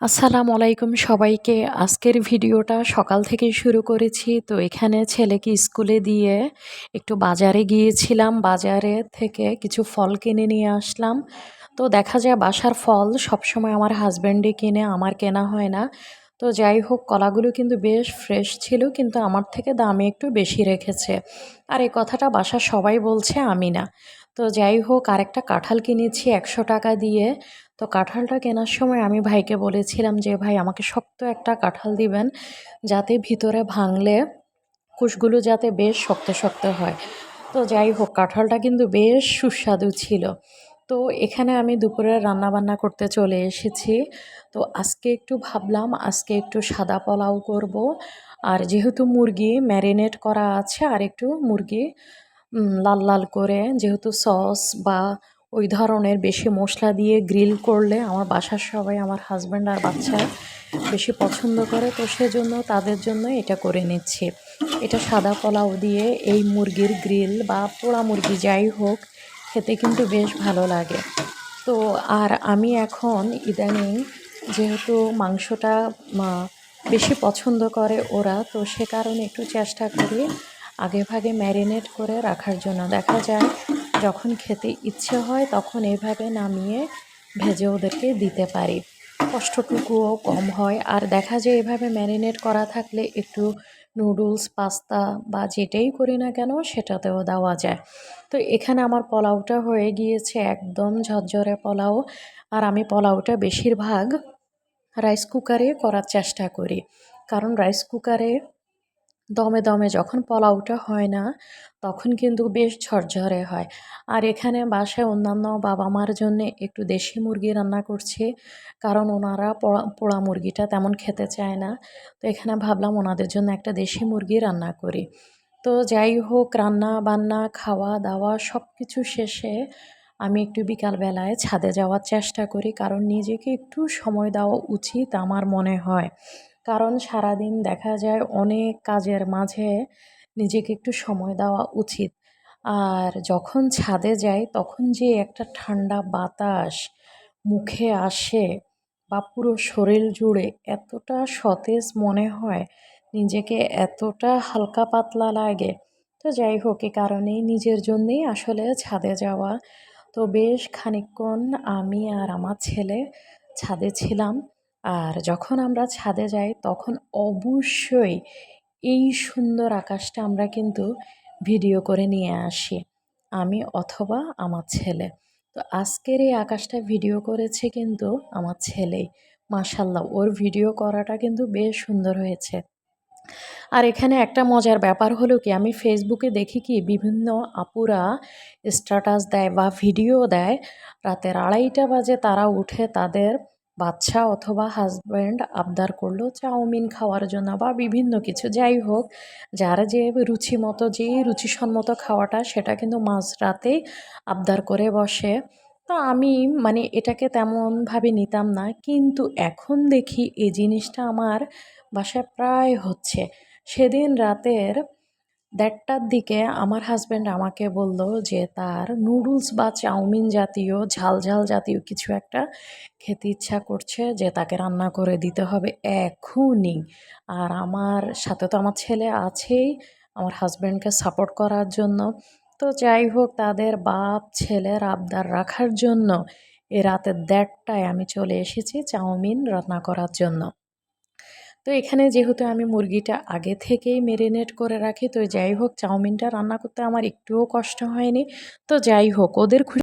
আসসালামু আলাইকুম সবাইকে। আজকের ভিডিওটা সকাল থেকেই শুরু করেছি। তো এখানে ছেলেকে স্কুলে দিয়ে একটু বাজারে গিয়েছিলাম। বাজারে থেকে কিছু ফল কিনে নিয়ে আসলাম। তো দেখা যায় বাসার ফল সবসময় আমার হাজব্যান্ডে কিনে, আমার কেনা হয় না। তো যাই হোক, কলাগুলো কিন্তু বেশ ফ্রেশ ছিল, কিন্তু আমার থেকে দামে একটু বেশি রেখেছে। আর এই কথাটা বাসার সবাই বলছে, আমি না। তো যাই হোক, আরেকটা কাঁঠাল কিনেছি একশো টাকা দিয়ে। তো কাঁঠালটা কেনার সময় আমি ভাইকে বলেছিলাম যে, ভাই, আমাকে শক্ত একটা কাঁঠাল দিবেন যাতে ভিতরে ভাঙলে কুশগুলো যাতে বেশ শক্ত শক্ত হয়। তো যাই হোক, কাঁঠালটা কিন্তু বেশ সুস্বাদু ছিল। তো এখানে আমি দুপুরে রান্না বান্না করতে চলে এসেছি। তো আজকে একটু ভাবলাম, আজকে একটু সাদা পোলাও করব। আর যেহেতু মুরগি ম্যারিনেট করা আছে, আর একটু মুরগি লাল লাল করে যেহেতু সস বা ওই ধরনের বেশি মশলা দিয়ে গ্রিল করলে আমার বাসার সবাই, আমার হাজব্যান্ড আর বাচ্চা বেশি পছন্দ করে, তো সেজন্য তাদের জন্য এটা করে নিচ্ছি। এটা সাদা পোলাও দিয়ে এই মুরগির গ্রিল বা পোড়া মুরগি যাই হোক, খেতে কিন্তু বেশ ভালো লাগে। তো আর আমি এখন ইদানিং যেহেতু মাংসটা বেশি পছন্দ করে ওরা, তো সে কারণে একটু চেষ্টা করি আগে ভাগে ম্যারিনেট করে রাখার জন্য। দেখা যায় যখন খেতে ইচ্ছে হয় তখন এইভাবে নামিয়ে ভেজে ওদেরকে দিতে পারি। কষ্টটুকুও কম হয়। আর দেখা যায় এভাবে ম্যারিনেট করা থাকলে একটু নুডলস, পাস্তা বা যেটাই করি না কেন সেটাতেও দেওয়া যায়। তো এখানে আমার পোলাওটা হয়ে গিয়েছে একদম ঝরঝরে পোলাও। আর আমি পোলাওটা বেশিরভাগ রাইস কুকারে করার চেষ্টা করি। কারণ রাইস কুকারে দমে দমে যখন পোলাওটা হয় না, তখন কিন্তু বেশ ঝরঝরে হয়। আর এখানে বাসায় অন্যান্য বাবা মার জন্যে একটু দেশি মুরগি রান্না করছি, কারণ ওনারা পোড়া পোড়া মুরগিটা তেমন খেতে চায় না। তো এখানে ভাবলাম ওনাদের জন্য একটা দেশি মুরগি রান্না করি। তো যাই হোক, রান্না বান্না, খাওয়া দাওয়া সব কিছু শেষে আমি একটু বিকালবেলায় ছাদে যাওয়ার চেষ্টা করি, কারণ নিজেকে একটু সময় দেওয়া উচিত আমার মনে হয়। কারণ সারাদিন দেখা যায় অনেক কাজের মাঝে নিজেকে একটু সময় দেওয়া উচিত। আর যখন ছাদে যাই, তখন যে একটা ঠান্ডা বাতাস মুখে আসে বা পুরো শরীর জুড়ে এতটা সতেজ মনে হয়, নিজেকে এতটা হালকা পাতলা লাগে। তো যাই হোক, এ কারণেই নিজের জন্যেই আসলে ছাদে যাওয়া। তো বেশ খানিকক্ষণ আমি আর আমার ছেলে ছাদে ছিলাম। আর যখন আমরা ছাদে যাই, তখন অবশ্যই এই সুন্দর আকাশটা আমরা কিন্তু ভিডিও করে নিয়ে আসি। আমি অথবা আমার ছেলে। তো আজকের এই আকাশটা ভিডিও করেছে কিন্তু আমার ছেলেই। মাসাল্লাহ ওর ভিডিও করাটা কিন্তু বেশ সুন্দর হয়েছে। আর এখানে একটা মজার ব্যাপার হলো কি, আমি ফেসবুকে দেখি কি, বিভিন্ন আপুরা স্ট্যাটাস দেয় বা ভিডিও দেয়। রাতের আড়াইটা বাজে তারা উঠে তাদের বাচ্চা অথবা হাজব্যান্ড আবদার করল চাউমিন খাওয়ার জন্য বা বিভিন্ন কিছু। যাই হোক, যার যে রুচি মতো যেই রুচিসম্মত খাওয়াটা, সেটা কিন্তু মাঝরাতেই আবদার করে বসে। তো আমি মানে এটাকে তেমনভাবে নিতাম না। কিন্তু এখন দেখি এই জিনিসটা আমার বাসায় প্রায় হচ্ছে। সেদিন রাতের দেড়টার দিকে আমার হাজব্যান্ড আমাকে বলল যে, তার নুডলস বা চাউমিন জাতীয়, ঝাল ঝাল জাতীয় কিছু একটা খেতে ইচ্ছা করছে যে, তাকে রান্না করে দিতে হবে এখনই। আর আমার সাথে তো আমার ছেলে আছেই, আমার হাজব্যান্ডকে সাপোর্ট করার জন্য। তো যাই হোক, তাদের বাপ, ছেলের আবদার রাখার জন্য এ রাতের দেড়টায় আমি চলে এসেছি চাউমিন রান্না করার জন্য। তো এখানে যেহেতু আমি মুরগিটা আগে থেকেই মেরিনেট করে রাখি, তো যাই হোক, চাউমিনটা রান্না করতে আমার একটুও কষ্ট হয়নি। তো যাই হোক, ওদের খুশি